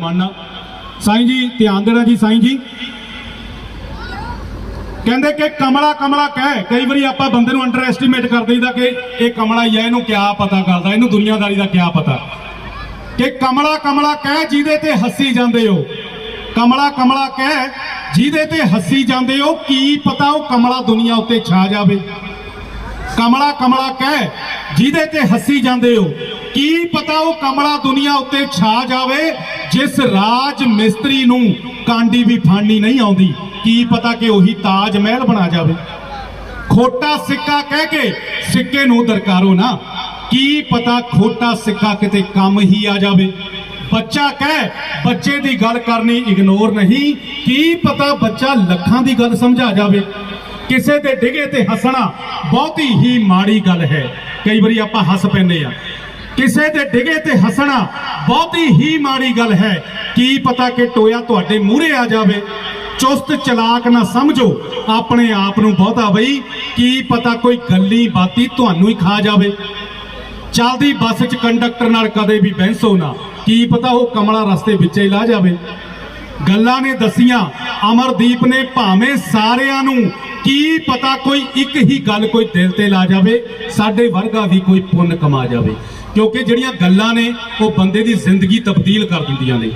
ਮੰਨਣਾ ਸਾਈਂ ਜੀ, ਧਿਆਨ ਦੇਣਾ ਜੀ ਸਾਈਂ ਜੀ। ਕਹਿੰਦੇ ਕਿ ਕਮਲਾ ਕਮਲਾ ਕਹਿ। ਕਈ ਵਾਰੀ ਆਪਾਂ ਬੰਦੇ ਨੂੰ ਅੰਡਰ ਐਸਟੀਮੇਟ ਕਰ ਦਈਦਾ ਕਿ ਇਹ ਕਮਲਾ ਹੀ ਹੈ ਇਹਨੂੰ ਕਿਆ ਪਤਾ ਕਰਦਾ, ਇਹਨੂੰ ਦੁਨੀਆਦਾਰੀ ਦਾ ਕਿਆ ਪਤਾ। ਕਿ ਕਮਲਾ ਕਮਲਾ ਕਹਿ, ਜਿਹਦੇ ਤੇ ਹੱਸੀ ਜਾਂਦੇ ਹੋ। ਕਮਲਾ ਕਮਲਾ ਕਹਿ, ਜਿਹਦੇ ਤੇ ਹੱਸੀ ਜਾਂਦੇ ਹੋ, ਕੀ ਪਤਾ ਉਹ ਕਮਲਾ ਦੁਨੀਆ ਉੱਤੇ ਛਾ ਜਾਵੇ। ਕਮਲਾ ਕਮਲਾ ਕਹਿ, ਜਿਹਦੇ ਤੇ ਹੱਸੀ ਜਾਂਦੇ ਹੋ। ਕੀ ਪਤਾ ਉਹ ਕਮਲਾ ਦੁਨੀਆ ਉੱਤੇ ਛਾ ਜਾਵੇ, ਜਿਸ ਰਾਜ ਮਿਸਤਰੀ ਨੂੰ ਕਾਂਡੀ ਵੀ ਫਾਣੀ ਨਹੀਂ ਆਉਂਦੀ। ਕੀ ਪਤਾ ਕਿ ਉਹੀ ਤਾਜ ਮਹਿਲ ਬਣਾ ਜਾਵੇ। ਖੋਟਾ ਸਿੱਕਾ ਕਹਿ ਕੇ ਸਿੱਕੇ ਨੂੰ ਦਰਕਾਰੋ ਨਾ। ਕੀ ਪਤਾ ਖੋਟਾ ਸਿੱਕਾ ਕਿਤੇ ਕੰਮ ਹੀ ਆ ਜਾਵੇ। ਬੱਚਾ ਕਹਿ, ਬੱਚੇ ਦੀ ਗੱਲ ਕਰਨੀ ਇਗਨੋਰ ਨਹੀਂ। ਕੀ ਪਤਾ ਬੱਚਾ ਲੱਖਾਂ ਦੀ ਗੱਲ ਸਮਝਾ ਜਾਵੇ। ਕਿਸੇ ਦੇ ਡਿਗੇ ਤੇ ਹੱਸਣਾ ਬਹੁਤੀ ਹੀ ਮਾੜੀ ਗੱਲ ਹੈ। ਕਈ ਵਾਰੀ ਆਪਾਂ ਹੱਸ ਪੈਂਦੇ ਆ ਕਿਸੇ ਦੇ ਡਿਗੇ ਤੇ ਹੱਸਣਾ ਬਹੁਤੀ ਹੀ ਮਾੜੀ ਗੱਲ ਹੈ। ਕੀ ਪਤਾ ਕਿ ਟੋਇਆ ਤੁਹਾਡੇ ਮੂਹਰੇ ਆ ਜਾਵੇ। ਚੁਸਤ ਚਲਾਕ ਨਾ ਸਮਝੋ। ਆਪਣੇ ਆਪ ਨੂੰ ਬਹੁਤਾ ਬਈ। ਕੀ ਪਤਾ ਕੋਈ ਗੱਲੀ ਬਾਤੀ ਤੁਹਾਨੂੰ ਹੀ ਖਾ ਜਾਵੇ। ਚੱਲਦੀ ਬੱਸ 'ਚ ਕੰਡਕਟਰ ਨਾਲ ਕਦੇ ਵੀ ਬਹਿਸੋ ਨਾ। ਕੀ ਪਤਾ ਉਹ ਕਮਲਾ ਰਸਤੇ ਵਿੱਚ ਹੀ ਲਾ ਜਾਵੇ। ਗੱਲਾਂ ਨੇ ਦਸੀਆਂ। ਅਮਰਦੀਪ ਨੇ ਭਾਵੇਂ ਸਾਰਿਆਂ ਨੂੰ। ਕੀ ਪਤਾ ਕੋਈ ਇੱਕ ਹੀ ਗੱਲ ਕੋਈ ਦਿਲ ਤੇ ਲਾ ਜਾਵੇ। ਸਾਡੇ ਵਰਗਾ ਵੀ ਕੋਈ ਪੁੰਨ ਕਮਾ ਜਾਵੇ। ਕਿਉਂਕਿ ਜਿਹੜੀਆਂ ਗੱਲਾਂ ਨੇ ਉਹ ਬੰਦੇ ਦੀ ਜ਼ਿੰਦਗੀ ਤਬਦੀਲ ਕਰ ਦਿੰਦੀਆਂ ਨੇ।